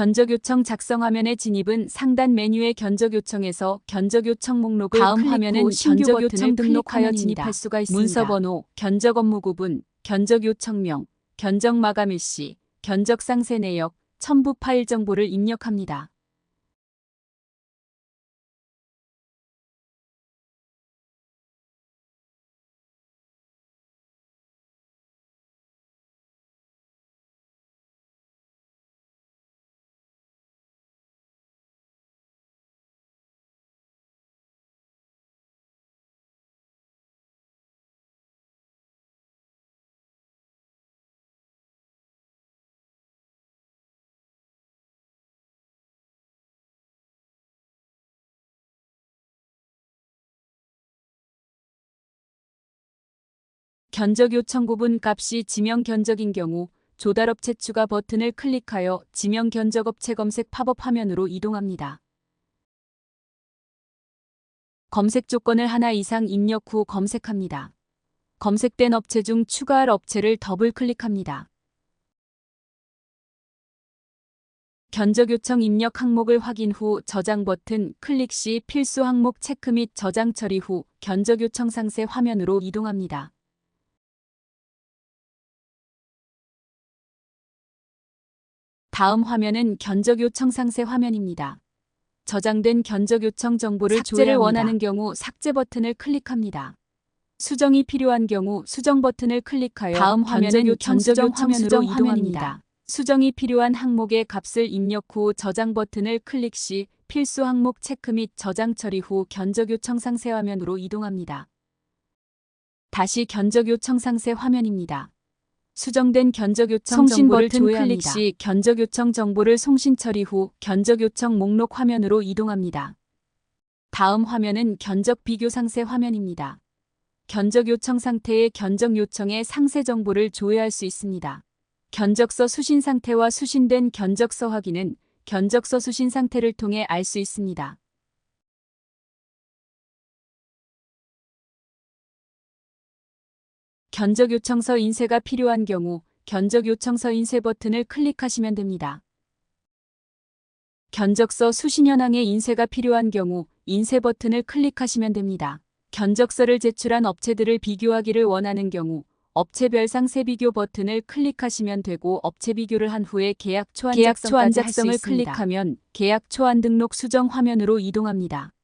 견적 요청 작성 화면의 진입은 상단 메뉴의 견적 요청에서 견적 요청 목록을 다음 화면은 견적 요청 등록하여 진입할 수가 있습니다. 문서 번호, 견적 업무 구분, 견적 요청명, 견적 마감 일시, 견적 상세 내역, 첨부 파일 정보를 입력합니다. 견적 요청 구분 값이 지명 견적인 경우 조달업체 추가 버튼을 클릭하여 지명 견적업체 검색 팝업 화면으로 이동합니다. 검색 조건을 하나 이상 입력 후 검색합니다. 검색된 업체 중 추가할 업체를 더블 클릭합니다. 견적 요청 입력 항목을 확인 후 저장 버튼 클릭 시 필수 항목 체크 및 저장 처리 후 견적 요청 상세 화면으로 이동합니다. 다음 화면은 견적 요청 상세 화면입니다. 저장된 견적 요청 정보를 삭제를 조회합니다. 원하는 경우 삭제 버튼을 클릭합니다. 수정이 필요한 경우 수정 버튼을 클릭하여 다음 화면은 요청 견적 요청 수정. 화면입니다. 수정이 필요한 항목의 값을 입력 후 저장 버튼을 클릭 시 필수 항목 체크 및 저장 처리 후 견적 요청 상세 화면으로 이동합니다. 다시 견적 요청 상세 화면입니다. 수정된 견적 요청 송신 정보를 버튼 클릭 시 견적 요청 정보를 송신 처리 후 견적 요청 목록 화면으로 이동합니다. 다음 화면은 견적 비교 상세 화면입니다. 견적 요청 상태의 견적 요청의 상세 정보를 조회할 수 있습니다. 견적서 수신 상태와 수신된 견적서 확인은 견적서 수신 상태를 통해 알 수 있습니다. 견적 요청서 인쇄가 필요한 경우 견적 요청서 인쇄 버튼을 클릭하시면 됩니다. 견적서 수신 현황의 인쇄가 필요한 경우 인쇄 버튼을 클릭하시면 됩니다. 견적서를 제출한 업체들을 비교하기를 원하는 경우 업체별 상 세 비교 버튼을 클릭하시면 되고 업체 비교를 한 후에 계약 초안 계약 작성을. 클릭하면 계약 초안 등록 수정 화면으로 이동합니다.